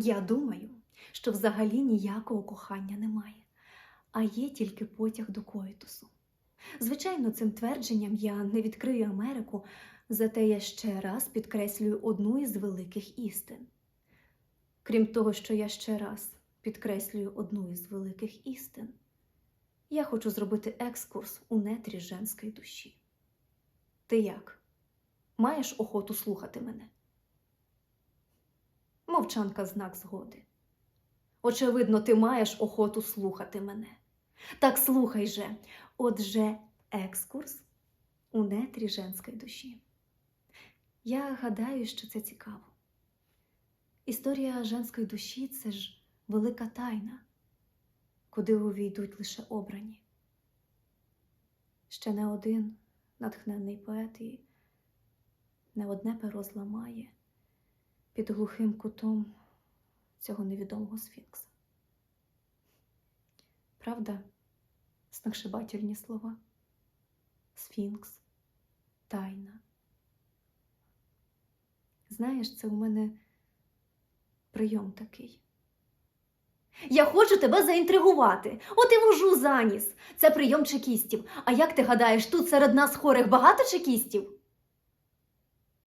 Я думаю, що взагалі ніякого кохання немає, а є тільки потяг до коїтусу. Звичайно, цим твердженням я не відкрию Америку, зате я ще раз підкреслюю одну із великих істин. Крім того, що я ще раз підкреслюю одну із великих істин, я хочу зробити екскурс у нетрі женської душі. Ти як? Маєш охоту слухати мене? Мовчанка знак згоди. Очевидно, ти маєш охоту слухати мене. Так слухай же, отже, екскурс у нетрі женської душі. Я гадаю, що це цікаво. Історія женської душі це ж велика тайна, куди увійдуть лише обрані. Ще не один натхненний поет і не одне перо зламає під глухим кутом цього невідомого сфінкса. Правда, сногсшибательні слова? Сфінкс, тайна. Знаєш, це у мене прийом такий. Я хочу тебе заінтригувати. От і вожу заніс. Це прийом чекістів. А як ти гадаєш, тут серед нас хорих багато чекістів?